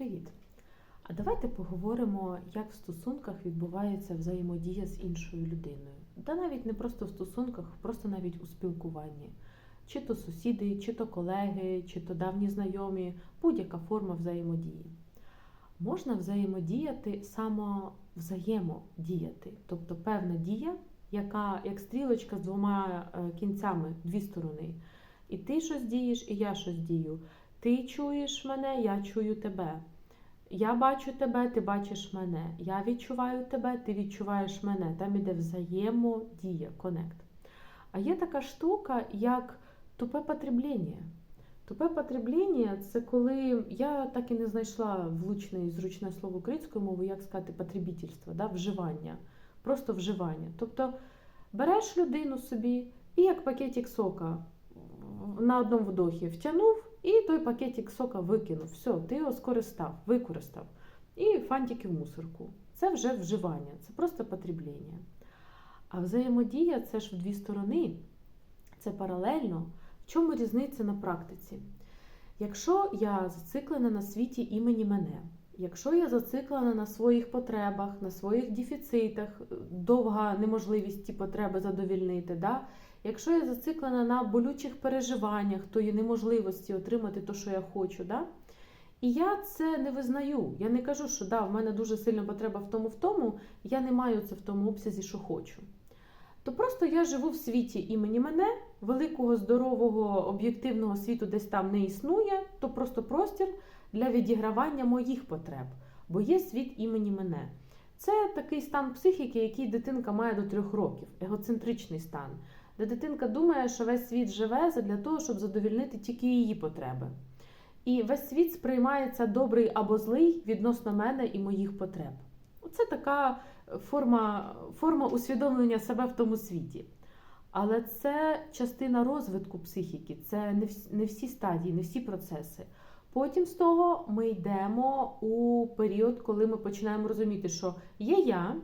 Привіт! А давайте поговоримо, як в стосунках відбувається взаємодія з іншою людиною. Та навіть не просто в стосунках, просто навіть у спілкуванні. Чи то сусіди, чи то колеги, чи то давні знайомі, будь-яка форма взаємодії. Можна взаємодіяти самовзаємодіяти, тобто певна дія, яка як стрілочка з двома е, кінцями, дві сторони. І ти щось дієш, і я щось дію. Ти чуєш мене, я чую тебе. Я бачу тебе, ти бачиш мене. Я відчуваю тебе, ти відчуваєш мене. Там іде взаємодія, конект. А є така штука, як тупе потребління. Тупе потребління це коли я так і не знайшла влучне і зручне слово українською мовою, як сказати, потребітельство, да? вживання. Просто вживання. Тобто береш людину собі і як пакетик сока на одному вдохі втягнув, і той пакетик сока викинув. Все, ти його скористав, використав. І фантики в мусорку. Це вже вживання, це просто потребління. А взаємодія це ж в дві сторони, це паралельно. В чому різниця на практиці? Якщо я зациклена на світі імені мене, якщо я зациклена на своїх потребах, на своїх дефіцитах, довга неможливість ті потреби задовільнити, да? Якщо я зациклена на болючих переживаннях, тої неможливості отримати те, що я хочу, да? і я це не визнаю. Я не кажу, що да, в мене дуже сильна потреба в тому, в тому, я не маю це в тому обсязі, що хочу. То просто я живу в світі імені мене, великого, здорового, об'єктивного світу десь там не існує, то просто простір для відігравання моїх потреб, бо є світ імені мене. Це такий стан психіки, який дитинка має до трьох років, егоцентричний стан, де дитинка думає, що весь світ живе для того, щоб задовільнити тільки її потреби. І весь світ сприймається добрий або злий відносно мене і моїх потреб. Це така форма, форма усвідомлення себе в тому світі. Але це частина розвитку психіки, це не всі, не всі стадії, не всі процеси. Потім з того ми йдемо у період, коли ми починаємо розуміти, що є я,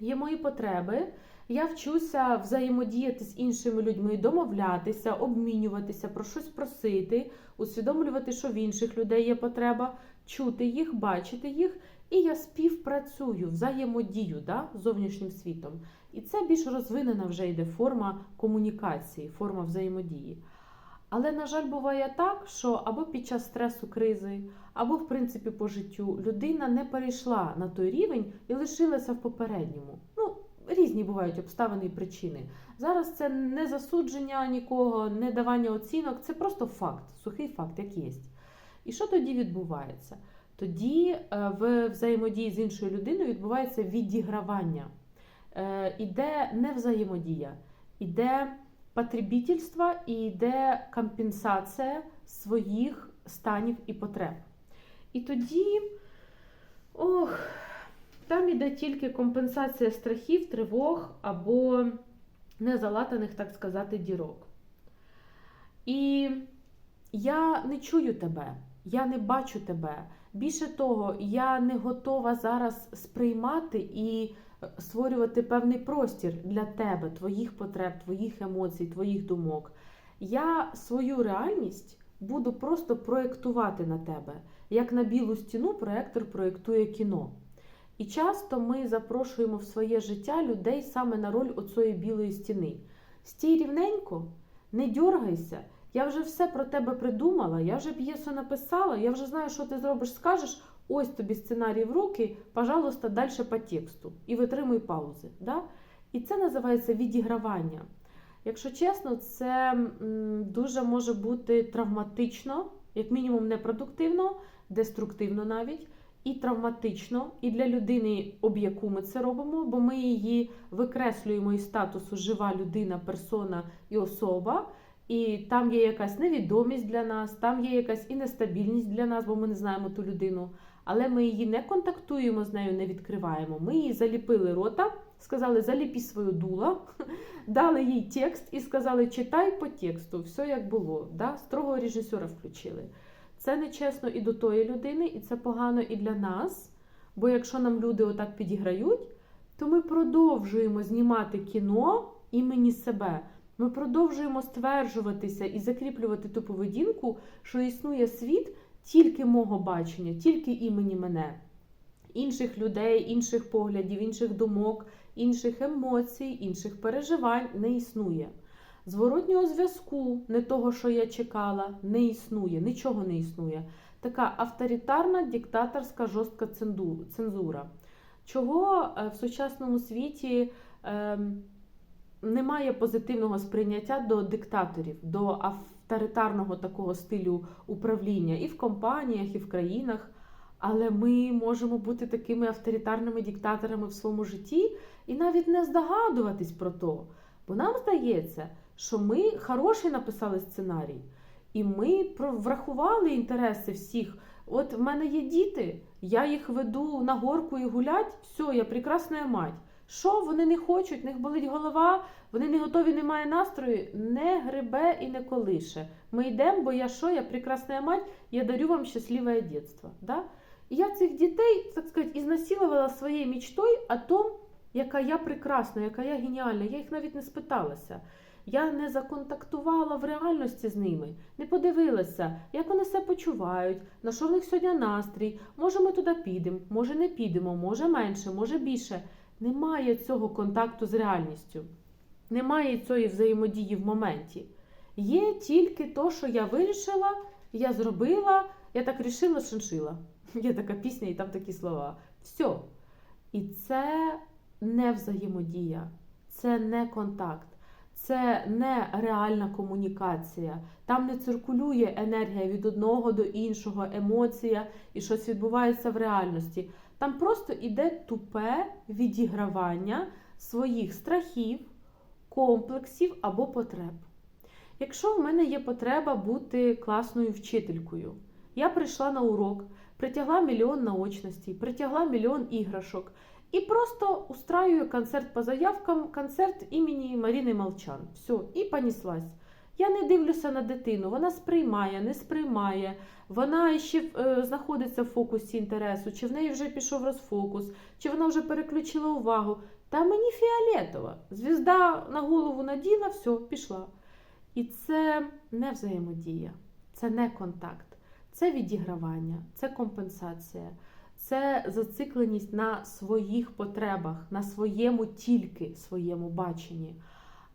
є мої потреби, я вчуся взаємодіяти з іншими людьми, домовлятися, обмінюватися, про щось просити, усвідомлювати, що в інших людей є потреба, чути їх, бачити їх. І я співпрацюю, взаємодію да, з зовнішнім світом. І це більш розвинена вже йде форма комунікації, форма взаємодії. Але, на жаль, буває так, що або під час стресу, кризи, або, в принципі, по життю людина не перейшла на той рівень і лишилася в попередньому. Різні бувають обставини і причини. Зараз це не засудження нікого, не давання оцінок, це просто факт, сухий факт, як є. І що тоді відбувається? Тоді в взаємодії з іншою людиною відбувається відігравання. Іде не взаємодія, іде потребітельство і йде компенсація своїх станів і потреб. І тоді, ох, там іде тільки компенсація страхів, тривог або незалатаних, так сказати, дірок. І я не чую тебе, я не бачу тебе. Більше того, я не готова зараз сприймати і створювати певний простір для тебе, твоїх потреб, твоїх емоцій, твоїх думок. Я свою реальність буду просто проєктувати на тебе. Як на білу стіну проєктор проєктує кіно. І часто ми запрошуємо в своє життя людей саме на роль оцієї білої стіни. Стій рівненько, не дьоргайся. Я вже все про тебе придумала, я вже п'єсу написала, я вже знаю, що ти зробиш, скажеш. Ось тобі сценарій в руки, пожалуйста, далі по тексту. І витримуй паузи. Да? І це називається відігравання. Якщо чесно, це дуже може бути травматично, як мінімум, непродуктивно, деструктивно навіть, і травматично, і для людини, об яку ми це робимо, бо ми її викреслюємо із статусу жива людина, персона і особа. І там є якась невідомість для нас, там є якась і нестабільність для нас, бо ми не знаємо ту людину. Але ми її не контактуємо з нею, не відкриваємо. Ми її заліпили рота, сказали, заліпі свою дула, дали їй текст і сказали, читай по тексту, все як було. Да? Строгого режисера включили. Це нечесно і до тої людини, і це погано і для нас. Бо якщо нам люди отак підіграють, то ми продовжуємо знімати кіно імені себе. Ми продовжуємо стверджуватися і закріплювати ту поведінку, що існує світ, тільки мого бачення, тільки імені мене, інших людей, інших поглядів, інших думок, інших емоцій, інших переживань не існує. Зворотнього зв'язку, не того, що я чекала, не існує, нічого не існує. Така авторитарна, диктаторська, жорстка цензура. Чого е, в сучасному світі ем, немає позитивного сприйняття до диктаторів, до авторитарного такого стилю управління і в компаніях, і в країнах. Але ми можемо бути такими авторитарними диктаторами в своєму житті і навіть не здогадуватись про то. Бо нам здається, що ми хороший написали сценарій, і ми врахували інтереси всіх. От в мене є діти, я їх веду на горку і гулять, все, я прекрасна мать. Що вони не хочуть, в них болить голова, вони не готові, немає настрою, не грибе і не колише. Ми йдемо, бо я що, я прекрасна мать, я дарю вам щасливе дитинство. Да? І я цих дітей, так сказати, ізнасилувала своєю мечтою о том, яка я прекрасна, яка я геніальна. Я їх навіть не спиталася. Я не законтактувала в реальності з ними, не подивилася, як вони себе почувають, на що в них сьогодні настрій. Може, ми туди підемо, може не підемо, може менше, може більше. Немає цього контакту з реальністю, немає цієї взаємодії в моменті. Є тільки то, що я вирішила, я зробила, я так рішила, шиншила. Є така пісня, і там такі слова. Все. І це не взаємодія, це не контакт, це не реальна комунікація. Там не циркулює енергія від одного до іншого, емоція і щось відбувається в реальності. Там просто іде тупе відігравання своїх страхів, комплексів або потреб. Якщо в мене є потреба бути класною вчителькою, я прийшла на урок, притягла мільйон наочностей, притягла мільйон іграшок і просто устраюю концерт по заявкам, концерт імені Маріни Молчан. Все, і поніслась. Я не дивлюся на дитину, вона сприймає, не сприймає, вона ще е, знаходиться в фокусі інтересу, чи в неї вже пішов розфокус, чи вона вже переключила увагу. Та мені фіолетова. Звізда на голову наділа, все, пішла. І це не взаємодія, це не контакт, це відігравання, це компенсація, це зацикленість на своїх потребах, на своєму тільки своєму баченні.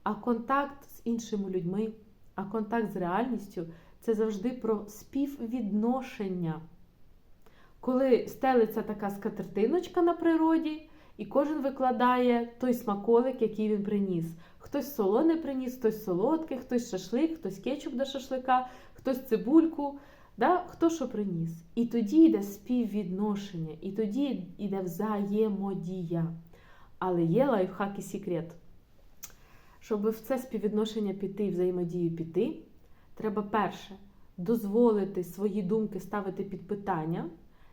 А контакт з іншими людьми, а контакт з реальністю це завжди про співвідношення. Коли стелиться така скатертиночка на природі, і кожен викладає той смаколик, який він приніс. Хтось солоне приніс, хтось солодкий, хтось шашлик, хтось кетчуп до шашлика, хтось цибульку, да? хто що приніс. І тоді йде співвідношення, і тоді йде взаємодія. Але є лайфхак і секрет. Щоб в це співвідношення піти, взаємодію піти, треба перше дозволити свої думки ставити під питання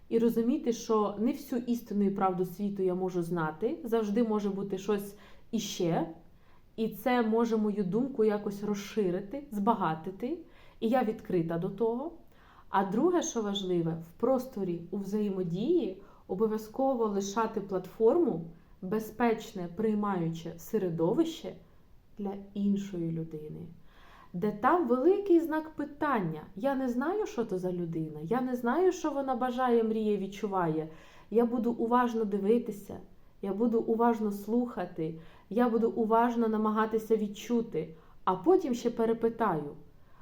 і розуміти, що не всю істину і правду світу я можу знати, завжди може бути щось іще. І це може мою думку якось розширити, збагатити, і я відкрита до того. А друге, що важливе, в просторі у взаємодії обов'язково лишати платформу, безпечне, приймаюче середовище для іншої людини, де там великий знак питання. Я не знаю, що то за людина, я не знаю, що вона бажає, мріє, відчуває. Я буду уважно дивитися, я буду уважно слухати, я буду уважно намагатися відчути, а потім ще перепитаю.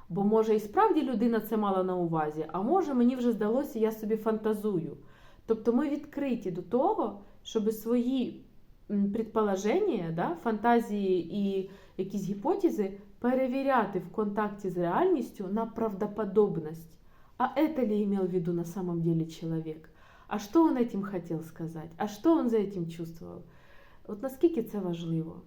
Бо, може, і справді людина це мала на увазі, а може, мені вже здалося, я собі фантазую. Тобто ми відкриті до того, щоб свої м, предположення, да, фантазії і якісь гіпотези перевіряти в контакті з реальністю на правдоподобность. А это ли имел в виду на самом деле человек? А що он этим хотів сказати? А що он за этим чувствував? От наскільки це важливо?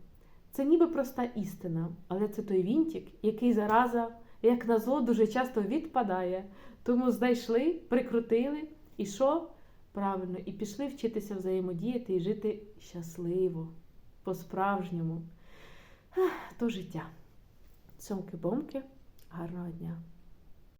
Це ніби проста істина, але це той вінтик, який зараза, як на зло, дуже часто відпадає. Тому знайшли, прикрутили, і що? Правильно, і пішли вчитися взаємодіяти і жити щасливо, по-справжньому. То життя. Цьомки-бомки, гарного дня!